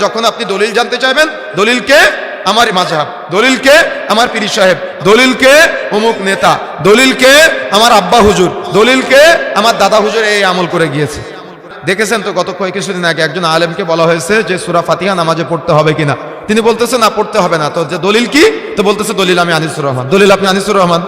যখন আপনি দলিল জানতে চাইবেন দলিলকে আমার মাঝহাব। দলিলকে আমার পীর সাহেব। দলিলকে অমুক নেতা। দলিলকে আমার আব্বা হুজুর। দলিলকে আমার দাদা হুজুর এই আমল করে গিয়েছে। দেখেছেন তো গত কয়েক কিছুদিন আগে একজন আলেমকে বলা হয়েছে যে সুরা ফাতিহা নামাজে পড়তে হবে কিনা। তিনি বলতেছে না পড়তে হবে না। তো যে দলিল কি? তো বলতেছে দলিল আমি আনিসুর রহমান। দলিল আপনি আনিসুর রহমান?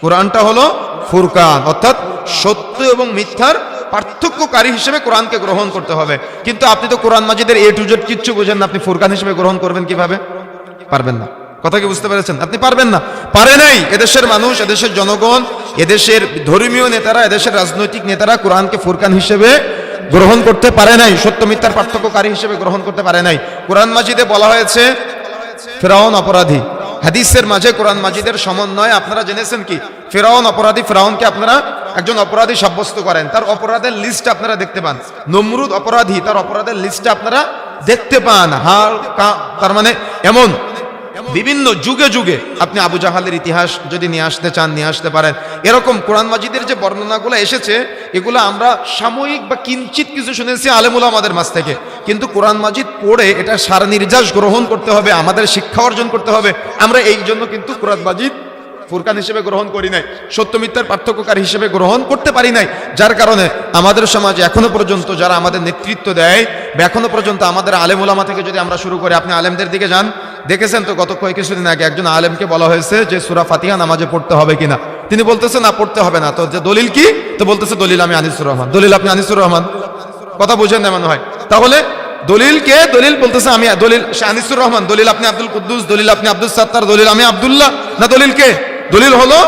কোরআনটা হলো ফুরকান অর্থাৎ সত্য এবং মিথ্যার পার্থক্যকারী হিসেবে কোরআনকে গ্রহণ করতে হবে। কিন্তু আপনি তো কোরআন মাজিদের এ টু জেড কিচ্ছু বোঝেন না, আপনি ফুরকান হিসেবে গ্রহণ করবেন কীভাবে? পারবেন না। কথা কি বুঝতে পেরেছেন? আপনি পারবেন না। পারে নাই। এদেশের মানুষ, এদেশের জনগণ, এদেশের ধর্মীয় নেতারা, এদেশের রাজনৈতিক নেতারা কোরআনকে ফুরকান হিসেবে গ্রহণ করতে পারে নাই। সত্য মিথ্যার পার্থক্যকারী হিসেবে গ্রহণ করতে পারে নাই। কোরআন মাজিদে বলা হয়েছে, ফেরাউন অপরাধী। হাদিসের মাঝে কোরআন মাজিদের সমন্বয়, আপনারা জেনেছেন কি? ফেরাউন অপরাধী, ফেরাউনকে আপনারা একজন অপরাধী সাব্যস্ত করেন, তার অপরাধের লিস্ট আপনারা দেখতে পান। নমরুদ অপরাধী, তার অপরাধের লিস্টে আপনারা দেখতে পান। কা- তার মানে এমন। বিভিন্ন যুগে যুগে আপনি আবু জাহালের ইতিহাস যদি নিয়ে আসতে চান, নিয়ে আসতে পারেন। এরকম কোরআন মাজিদের যে বর্ণনাগুলো এসেছে, এগুলো আমরা সাময়িক বা কিঞ্চিত কিছু শুনেছি আলেমুল আমাদের মাছ থেকে। কিন্তু কোরআন মাজিদ পড়ে এটা সার নির্যাস গ্রহণ করতে হবে, আমাদের শিক্ষা অর্জন করতে হবে। আমরা এই জন্য কিন্তু কোরআন মাজিদ ফুরকান হিসেবে গ্রহণ করি নাই, সত্য মিথ্যার পার্থক্যকার হিসেবে গ্রহণ করতে পারি নাই, যার কারণে আমাদের সমাজে এখনও পর্যন্ত যারা আমাদের নেতৃত্ব দেয় বা এখনও পর্যন্ত আমাদের আলেম ওলামা থেকে যদি আমরা শুরু করি, আপনি আলেমদের দিকে যান। দেখেছেন তো গত কয়েক কিছুদিন আগে একজন আলেমকে বলা হয়েছে যে সুরা ফাতিহা নামাজে পড়তে হবে কিনা। তিনি বলতেছে, না, পড়তে হবে না। তো যে দলিল কি? তো বলতেছে, দলিল আমি আনিসুর রহমান। দলিল আপনি আনিসুর রহমান? কথা বুঝেন না মনে হয়। তাহলে দলিল কে? দলিল বলতেছে, আমি দলিল আনিসুর রহমান। দলিল আপনি আব্দুল কুদ্দুস, দলিল আপনি আব্দুল সাত্তার, দলিল আমি আব্দুল্লাহ। না, দলিল কে? দলিল হলো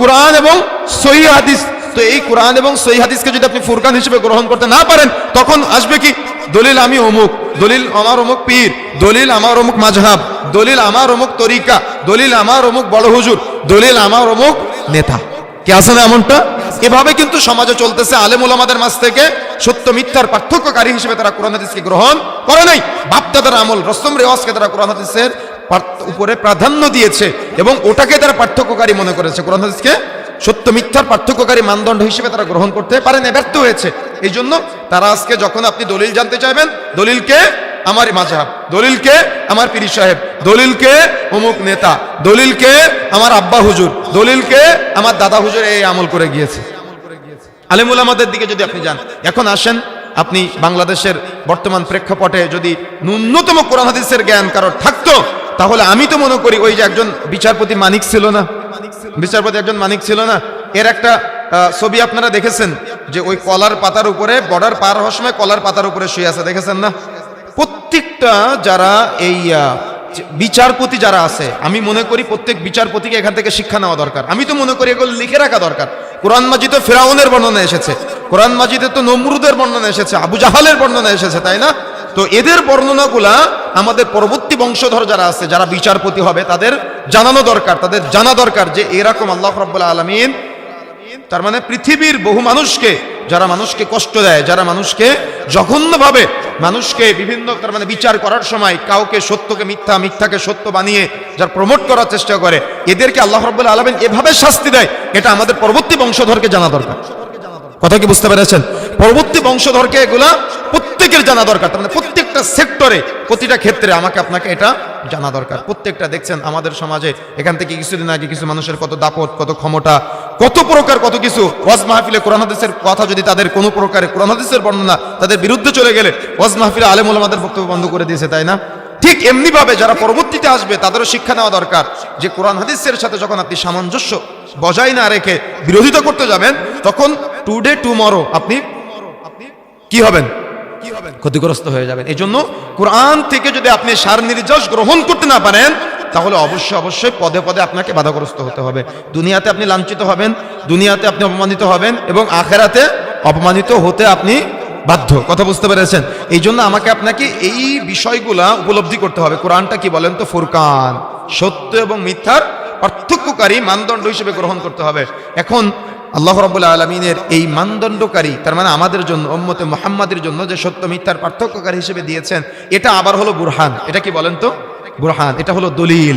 কোরআন এবং সহি হাদিস। তো এই কোরআন এবং সহি হাদিসকে যদি আপনি ফুরকান হিসেবে গ্রহণ করতে না পারেন, তখন আসবে কি? দলিল আমি অমুক, দলিল আমার অমুক পীর, দলিল আমার অমুক মাঝহাব দলিল আমার অমুক তরিকা, দলিল আমার অমুক বড় হুজুর, দলিল আমার অমুক নেতা। কে আছে না এমনটা? এভাবে কিন্তু সমাজে চলতেছে, আলেম ওলামাদের মাঝ থেকে সত্য, মিথ্যার পার্থক্যকারী হিসেবে তারা কোরআন হাদিসকে গ্রহণ করে নাই। বাপদাদার আমল, রসম রেওয়াজকে তারা কোরআন হাদিসের উপরে প্রাধান্য দিয়েছে এবং ওটাকে তারা পার্থক্যকারী মনে করেছে। কোরআন হাদিসকে সত্য, মিথ্যার পার্থক্যকারী মানদণ্ড হিসেবে তারা গ্রহণ করতে পারে না ব্যর্থ হয়েছে। এই জন্য তারা আজকে যখন আপনি দলিল জানতে চাইবেন, দলিলকে আমার মাঝহাব দলিলকে আমার পীর সাহেব, দলিলকে অমুক নেতা, দলিলকে আমার আব্বা হুজুর, দলিলকে আমার দাদা হুজুর এই আমল করে গিয়েছে। আলিমুল আমাদের দিকে যদি আপনি যান, এখন আসেন, আপনি বাংলাদেশের বর্তমান প্রেক্ষাপটে যদি ন্যূনতম কোরআন হাদিসের জ্ঞান কারোর থাকতো তাহলে আমি তো মনে করি ওই যে একজন বিচারপতি মানিক ছিল না। বিচারপতি একজন মানিক ছিল না। এর একটা ছবি আপনারা দেখেছেন যে ওই কলার পাতার উপরে, বর্ডার পার হওয়ার সময় কলার পাতার উপরে শুয়ে আছে, দেখেছেন না? প্রত্যেকটা যারা এই বিচারপতি যারা আছে, আমি মনে করি প্রত্যেক বিচারপতিকে এখান থেকে শিক্ষা নেওয়া দরকার। আমি তো মনে করি এগুলো লিখে রাখা দরকার। কোরআন মাজিদে ফেরাউনের বর্ণনা এসেছে। কোরআন মাজিদে তো নমরুদের বর্ণনা এসেছে, আবু জাহালের বর্ণনা এসেছে, তাই না? তো এদের বর্ণনাগুলা আমাদের পরবর্তী বংশধর যারা আছে, যারা বিচারপতি হবে, তাদের জানানো দরকার, তাদের জানা দরকার যে এরকম আল্লাহ রাব্বুল আলামিন, তার মানে পৃথিবীর বহু মানুষকে, যারা মানুষকে কষ্ট দেয়, যারা মানুষকে জঘন্যভাবে মানুষকে বিভিন্ন, তার মানে বিচার করার সময় কাউকে সত্যকে মিথ্যা, মিথ্যাকে সত্য বানিয়ে যার প্রমোট করার চেষ্টা করে, এদেরকে আল্লাহ রব্বুল আলমিন এভাবে শাস্তি দেয়, এটা আমাদের পরবর্তী বংশধরকে জানা দরকার। কথা কি বুঝতে পেরেছেন? পরবর্তী বংশধরকে এগুলা প্রত্যেকের জানা দরকার। তার মানে প্রত্যেকটা সেক্টরে, প্রতিটা ক্ষেত্রে আমাকে আপনাকে এটা জানা দরকার। প্রত্যেকটা দেখছেন আমাদের সমাজে, এখান থেকে কিছুদিন আগে কিছু মানুষের কত দাপট, কত ক্ষমতা, কত প্রকার কত কিছু ওয়াজ মাহফিলে কোরআন হাদিসের কথা যদি তাদের কোনো প্রকারে কোরআন হাদিসের বর্ণনা তাদের বিরুদ্ধে চলে গেলে ওয়াজ মাহফিলে আলেম ওলামাদের বক্তব্য বন্ধ করে দিয়েছে, তাই না? ঠিক এমনি ভাবে যারা পরবর্তীতে আসবে, তাদেরও শিক্ষা নেওয়া দরকার যে কোরআন হাদিসের সাথে যখন আপনি সামঞ্জস্য বজায় না রেখে বিরোধিতা করতে যাবেন, তখন টুডে টুমরো আপনি কি হবেন? ক্ষতিগ্রস্ত হয়ে যাবেন। এই জন্য কোরআন থেকে যদি আপনি সার নির্যাস গ্রহণ করতে না পারেন, তাহলে অবশ্যই অবশ্যই পদে পদে আপনাকে বাধাগ্রস্ত হতে হবে। দুনিয়াতে আপনি লাঞ্ছিত হবেন, দুনিয়াতে আপনি অপমানিত হবেন এবং আখেরাতে অপমানিত হতে আপনি বাধ্য। কথা বুঝতে পেরেছেন? এই জন্য আমাকে আপনাকে এই বিষয়গুলা উপলব্ধি করতে হবে। কোরআনটা কি বলেন তো? ফুরকান। সত্য এবং মিথ্যার পার্থক্যকারী মানদণ্ড হিসেবে গ্রহণ করতে হবে। এখন আল্লাহ রবুল্লা আলমিনের এই মানদণ্ডকারী, তার মানে আমাদের জন্য ওম্মতে মোহাম্মদের জন্য যে সত্য মিথ্যার পার্থক্যকারী হিসেবে দিয়েছেন, এটা আবার হলো বুরহান। এটা কি বলেন তো? বুরহান, এটা হলো দলিল।